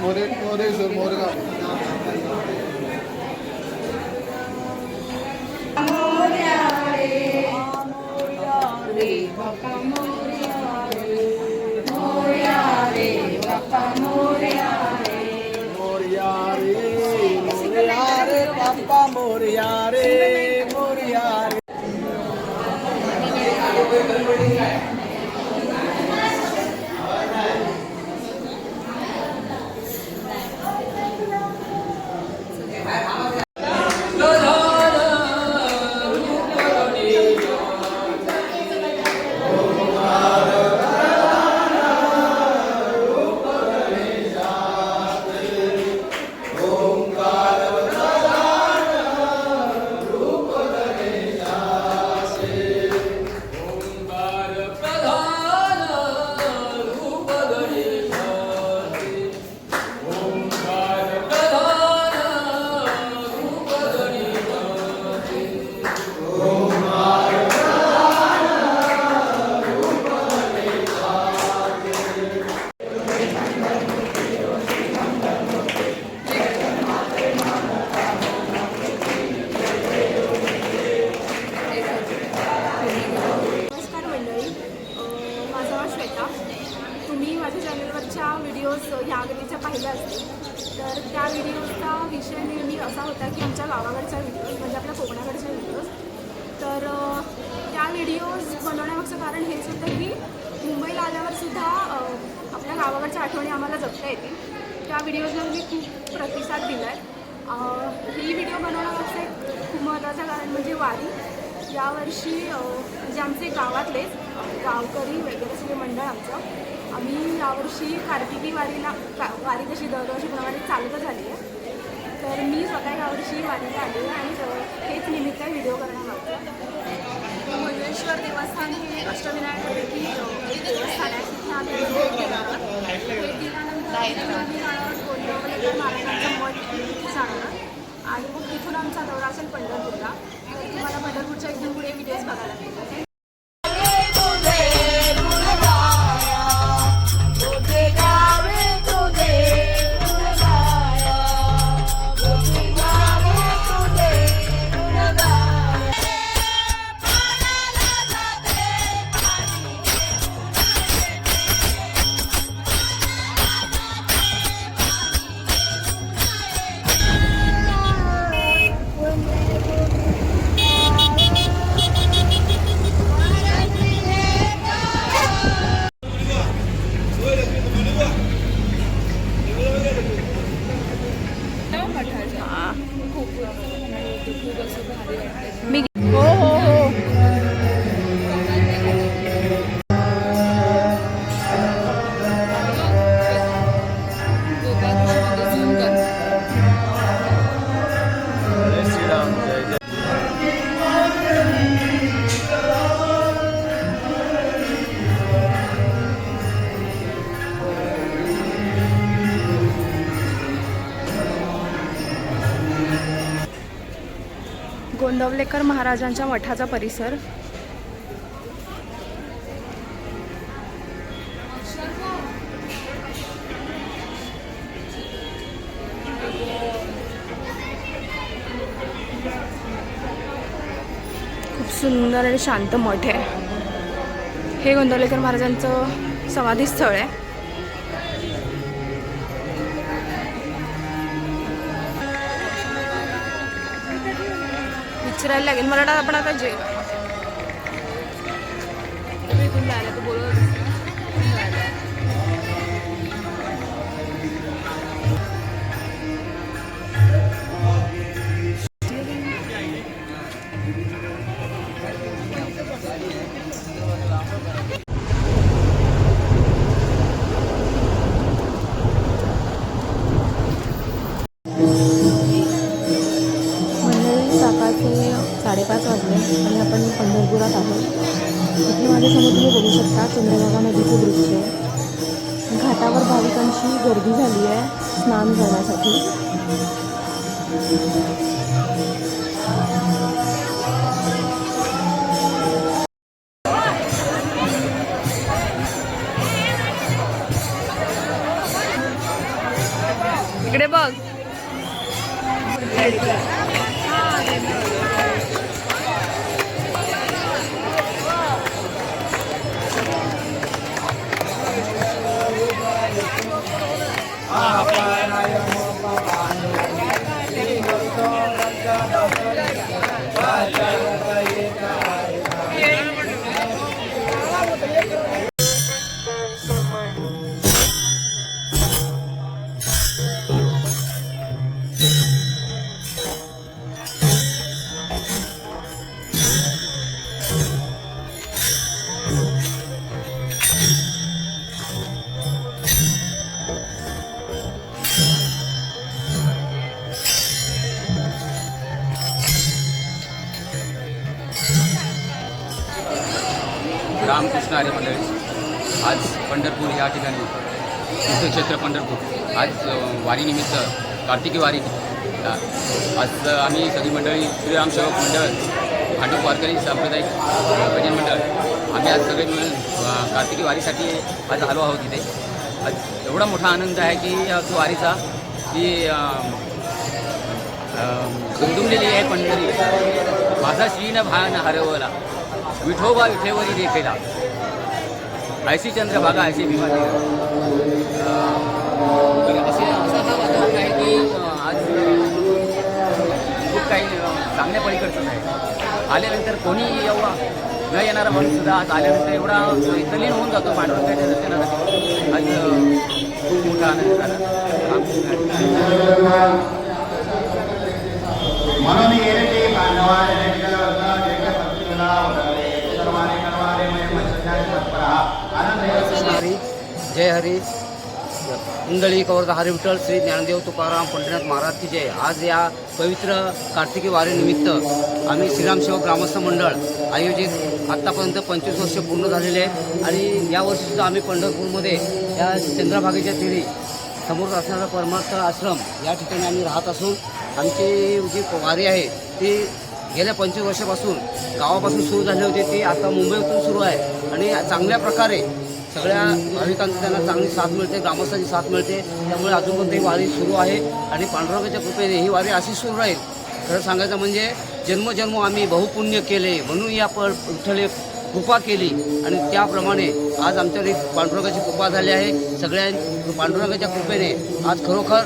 More Moreshwar Morgaon. Moriare, Moriare. तुम्ही माझ्या चॅनलवरच्या videos ह्या अगदीच्या पाहिल्या असतील. तर त्या व्हिडिओजचा विषय नेहमी असा होता की आमच्या गावाकडच्या व्हिडिओज म्हणजे आपल्या कोकणाकडच्या व्हिडिओज तर त्या व्हिडिओज बनवण्यामागचं कारण हेच होतं की मुंबईला आल्यावर सुद्धा आपल्या गावाकडच्या आठवणी आम्हाला जपता येतील. त्या व्हिडिओजला मी खूप प्रतिसाद दिला आहे ही व्हिडिओ बनवण्यामागचं एक खूप महत्त्वाचं कारण म्हणजे वारी. यावर्षी जे म्हणजे आमचे गावातलेच गावकरी वगैरे सगळे मंडळ आमचं आम्ही यावर्षी कार्तिकी वारीला का वारी कशी दरवर्षीप्रमाणे चालू झाली आहे. तर मी स्वतः यावर्षी वारीला आली आहे आणि हेच निमित्त व्हिडिओ करण्यामागचं. मल्लेश्वर देवस्थान हे अष्टविनायकापैकी एक देवस्थान आहे. तिथे आम्ही भेट देणार आहोत. भेट दिल्यानंतर तिथून आम्ही जाणार आहोत गोंदिवलेकर महाराजांचा मठ तिथे जाणार आहोत. आणि मग तिथून आमचा दौरा असेल पंढरपूरला. तुम्हाला पंढरपूरच्या एकदम पुढे व्हिडिओज बघायला मिळतात गोंदवलेकर महाराजांच्या मठाचा परिसर. खूप सुंदर आणि शांत मठ आहे. हे गोंदवलेकर महाराजांचं समाधीस्थळ आहे. लागेल. मला आपण आता जेवा वाजले साडेपाच वाजले आणि आपण पंढरपुरात आहोत. इथे माझ्यासमोर तुम्ही बघू शकता चंद्रभागा नदीचं दृश्य. घाटावर भाविकांची गर्दी झाली आहे स्नान करण्यासाठी. रामकृष्ण मंडळी आज पंढरपूर या ठिकाणी तीर्थक्षेत्र पंढरपूर. आज वारीनिमित्त कार्तिकी वारी. आज आम्ही सगळी मंडळी श्रीराम सेवक मंडळ भांडूप वारकरी सांप्रदायिक भजन मंडळ आम्ही आज सगळे मिळून कार्तिकी वारीसाठी आज आलो आहोत इथे. आज एवढा मोठा आनंद आहे की तो वारीचा की दुमदुमलेली आहे पंढरी. माझा श्रीन भान हरवला विठोबा विठेवरी देखीला. ऐशी चंद्रभागा भागा भीमा असे असा हा वातावरण आहे की आज खूप काही चांगल्या पलीकडचंच आहे आल्यानंतर कोणी एवढा न येणारा माणूस सुद्धा आज आल्यानंतर एवढा तल्लीन होऊन जातो पांडुरंगाच्या दर्शनासाठी कुंडली हरी विठ्ठल श्री ज्ञानदेव तुकाराम पंढरीनाथ महाराज की जय. आज या पवित्र कार्तिकी वारीनिमित्त आम्ही श्रीराम सेवक ग्रामस्थ मंडळ आयोजित आत्तापर्यंत पंचवीस वर्ष पूर्ण झालेले आहे. आणि यावर्षीसुद्धा आम्ही पंढरपूरमध्ये या चंद्रभागेच्या तिरी समोर असणारा परमार्थ आश्रम या ठिकाणी आम्ही राहत असून आमची जी वारी आहे ती गेल्या पंचवीस वर्षापासून गावापासून सुरू झाली होती. ती आता मुंबईतून सुरू आहे. आणि चांगल्या प्रकारे सगळ्या भाविकांची त्यांना चांगली साथ मिळते ग्रामस्थांची साथ मिळते. त्यामुळे अजून ही वारी सुरू आहे आणि पांडुरंगाच्या कृपेने ही वारी अशी सुरू राहील. खरं सांगायचं म्हणजे जन्मजन्म आम्ही बहुपुण्य केले म्हणून या प विठ्ठले कृपा केली. आणि त्याप्रमाणे आज आमच्याकडे पांडुरंगाची कृपा झाली आहे. सगळ्या पांडुरंगाच्या कृपेने आज खरोखर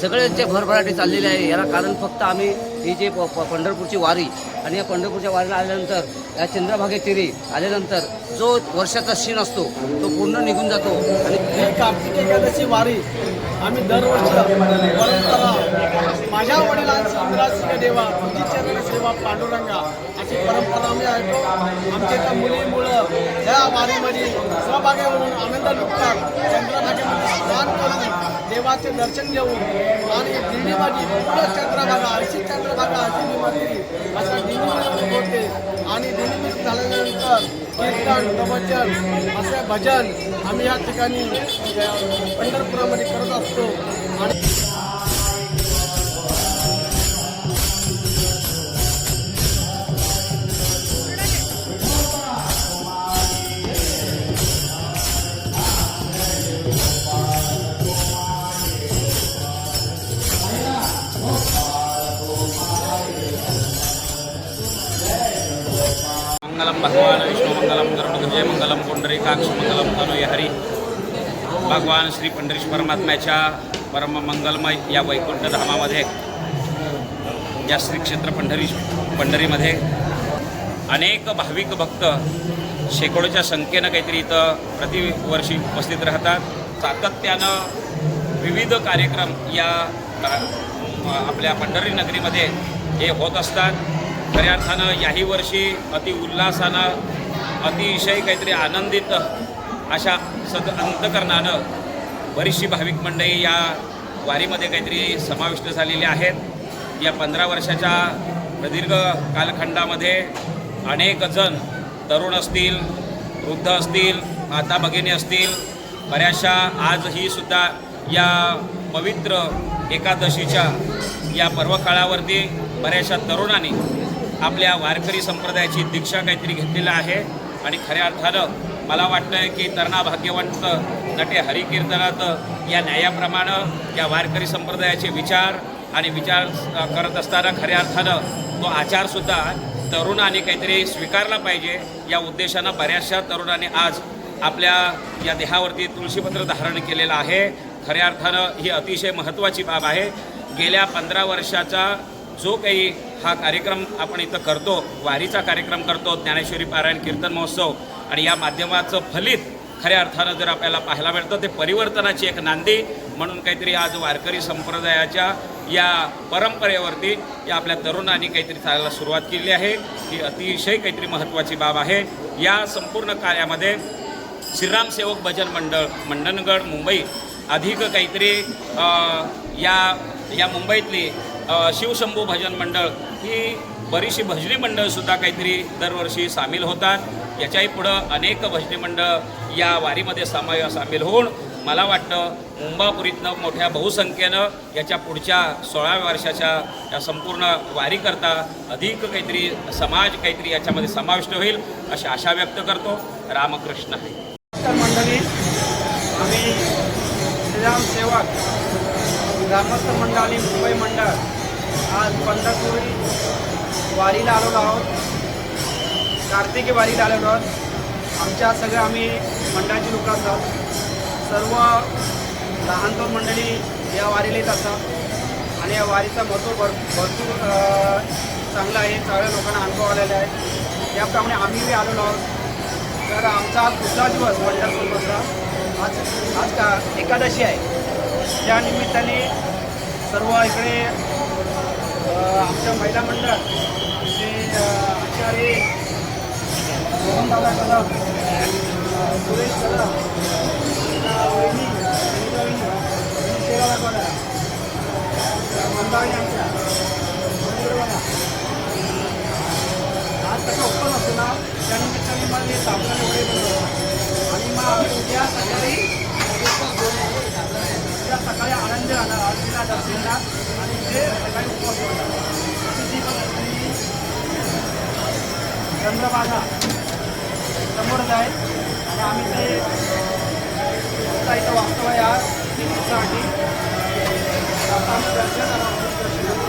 सगळे जे भरभराटी चाललेले आहे. याला कारण फक्त आम्ही ही जे प- प- पंढरपूरची वारी आणि या पंढरपूरच्या वारीला आल्यानंतर या चंद्रभागे तिरी आल्यानंतर जो वर्षाचा क्षीण असतो तो पूर्ण निघून जातो. आणि ही कार्तिक एकादशी वारी आम्ही दरवर्षी परंपरा माझ्या वडिलांची देवा तुझी चरण सेवा पांडुरंगा अशी परंपरा आम्ही ऐकतो. आमच्या त्या मुलीमुळं या वारीमध्ये सहभागी होऊन आनंद लुटतात. चंद्रभागेमध्ये स्नान करून देवाचे दर्शन घेऊन आणि दिल्लीमध्ये पूर्ण चंद्रभागा अशी चंद्रभागा अशी दिवाळी अशा कीर्तन प्रवचन असे भजन आम्ही या ठिकाणी पंढरपुरामध्ये करत असतो. आणि मंगलम भगवान विष्णु मंगलम गरुडध्वज मंगलम पुंडरीकाक्ष मंगलम तनोय हरी. भगवान श्री पंढरीश परमात्म्याच्या परम मंगलमय या वैकुंठ धामामध्ये या श्री क्षेत्र पंढरी पंढरीमध्ये अनेक भाविक भक्त शेकडोच्या संख्येनं काहीतरी इथं प्रतिवर्षी उपस्थित राहतात. सातत्यानं विविध कार्यक्रम या आपल्या पंढरी नगरीमध्ये हे होत असतात. खऱ्या अर्थानं याही वर्षी अति उल्हासानं अतिशय काहीतरी आनंदित अशा सद अंतकरणानं बरीचशी भाविक मंडळी या वारीमध्ये काहीतरी समाविष्ट झालेली आहेत. या पंधरा वर्षाच्या प्रदीर्घ कालखंडामध्ये अनेक जण तरुण असतील वृद्ध असतील माता भगिनी असतील बऱ्याचशा आजही सुद्धा या पवित्र एकादशीच्या या पर्वकाळावरती बऱ्याचशा तरुणांनी आपल्या वारकरी संप्रदायाची दीक्षा काहीतरी घेतलेलं आहे. आणि खऱ्या अर्थानं मला वाटतं की तरणा भाग्यवंत नटे हरिकीर्तनात या न्यायाप्रमाणे या वारकरी संप्रदायाचे विचार आणि विचार करत असताना खऱ्या अर्थानं तो आचारसुद्धा तरुणांनी काहीतरी स्वीकारला पाहिजे. या उद्देशानं बऱ्याचशा तरुणांनी आज आपल्या या देहावरती तुळशीपत्र धारण केलेलं आहे. खऱ्या अर्थानं ही अतिशय महत्त्वाची बाब आहे. गेल्या पंधरा वर्षाचा जो काही हा कार्यक्रम आपण इथं करतो वारीचा कार्यक्रम करतो ज्ञानेश्वरी पारायण कीर्तन महोत्सव आणि या माध्यमाचं फलित खऱ्या अर्थानं जर आपल्याला पाहायला मिळतं ते परिवर्तनाची एक नांदी म्हणून काहीतरी आज वारकरी संप्रदायाच्या या परंपरेवरती या आपल्या तरुणांनी काहीतरी चालायला सुरुवात केली आहे. ही अतिशय काहीतरी महत्त्वाची बाब आहे. या संपूर्ण कार्यामध्ये श्रीराम सेवक भजन मंडळ मंडणगड मुंबई अधिक काहीतरी या या मुंबईतली शिवशंभू भजन मंडळ ही बरीचशी भजनी मंडळसुद्धा काहीतरी दरवर्षी सामील होतात. याच्याही पुढं अनेक भजनी मंडळ या वारीमध्ये सामाय सामील होऊन मला वाटतं मुंबापुरीतनं मोठ्या बहुसंख्येनं याच्या पुढच्या सोळाव्या वर्षाच्या या संपूर्ण वारीकरता अधिक काहीतरी समाज काहीतरी याच्यामध्ये समाविष्ट होईल अशी आशा व्यक्त करतो. रामकृष्ण. आहे मंडळी. आम्ही श्रीराम सेवक ग्रामस्थ मंडळ आणि मुंबई मंडळ. आज पंढरपुरी वारीला आलेलो आहोत. कार्तिकी वारीला आलेलो आहोत. आमच्या सगळ्या आम्ही मंडळाची लोकं असतात. सर्व लहान दोन मंडळी या वारीला येत असतात. आणि या वारीचा महत्त्व भर भरपूर चांगला आहे. सगळ्या लोकांना अनुभव आलेला आहे. त्याप्रमाणे आम्ही आलेलो आहोत. तर आमचा आज दुसरा दिवस पंढरपूरमधला आज आज का एकादशी आहे. त्या निमित्ताने सर्व इकडे अ, आमच्या महिला मंडळ आमचे अ, आचार्य मोहनदादा कदम सुरेश कदम वहिनी सुनीता वहिनी, वहिनी शेगावला बघा. आमच्या आज कसं ओपन असतो ना त्यानिमित्ताने मला हे साबण वगैरे बनवलं आणि मग उद्या सकाळी उद्या सकाळी आनंद आला आरतीला दर्शनला आणि ते सकाळी उपवास होणार तिथी पण आणि समोरच आहे आणि आम्ही ते इथं वास्तव आहे आज. तीन दर्शन दर्शन दर्शन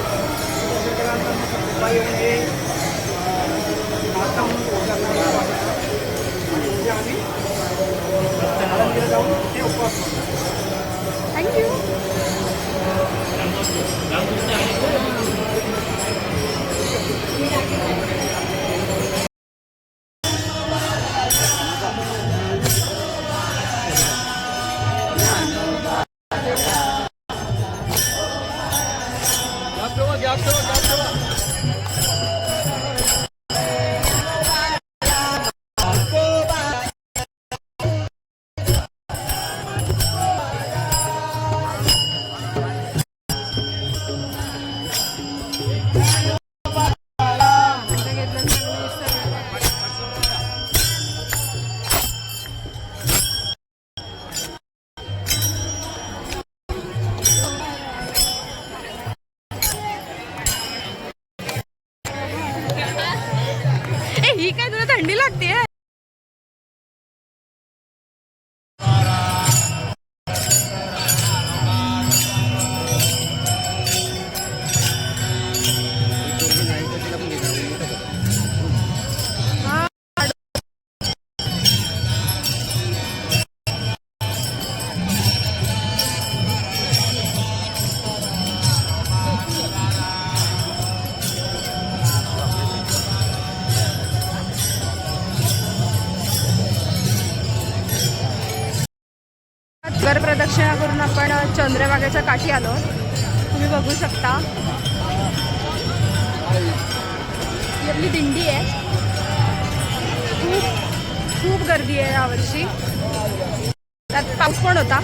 ही काय तुला थंडी लागते नंतर प्रदक्षिणा करून आपण चंद्रभागाच्या काठी आलो. तुम्ही बघू शकता. ही आपली दिंडी आहे. खूप खूप गर्दी आहे यावर्षी त्यात पाऊस पण होता.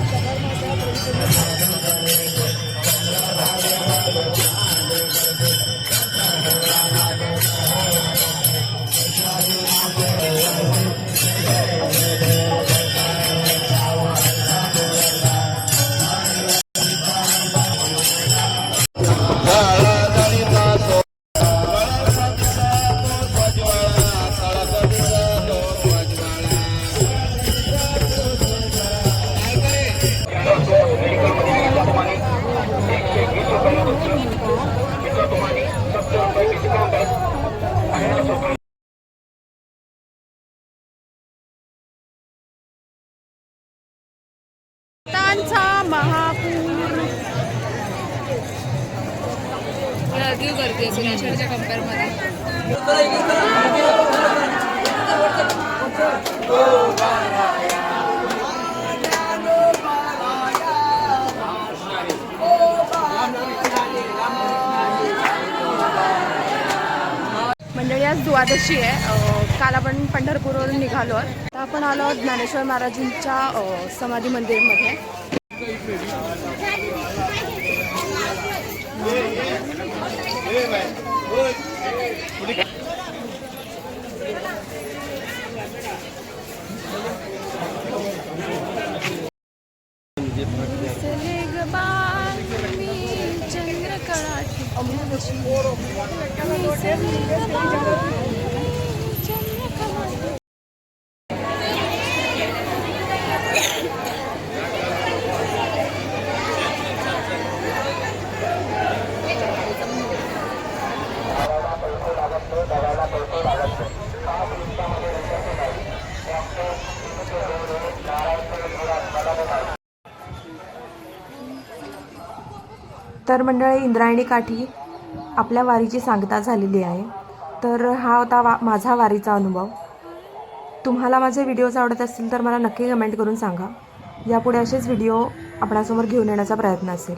भक्तांचा महापूर. मंडळी आज द्वादशी आहे. काल आपण पंढरपूरवरून निघालो आपण आलो ज्ञानेश्वर महाराजांच्या समाधी मंदिरमध्ये. तर मंडळी इंद्रायणी काठी आपल्या वारीची सांगता झालेली आहे. तर हा होता वा माझा वारीचा अनुभव. तुम्हाला माझे व्हिडिओज आवडत असतील तर मला नक्की कमेंट करून सांगा. यापुढे असेच व्हिडिओ आपणासमोर घेऊन येण्याचा प्रयत्न असेल.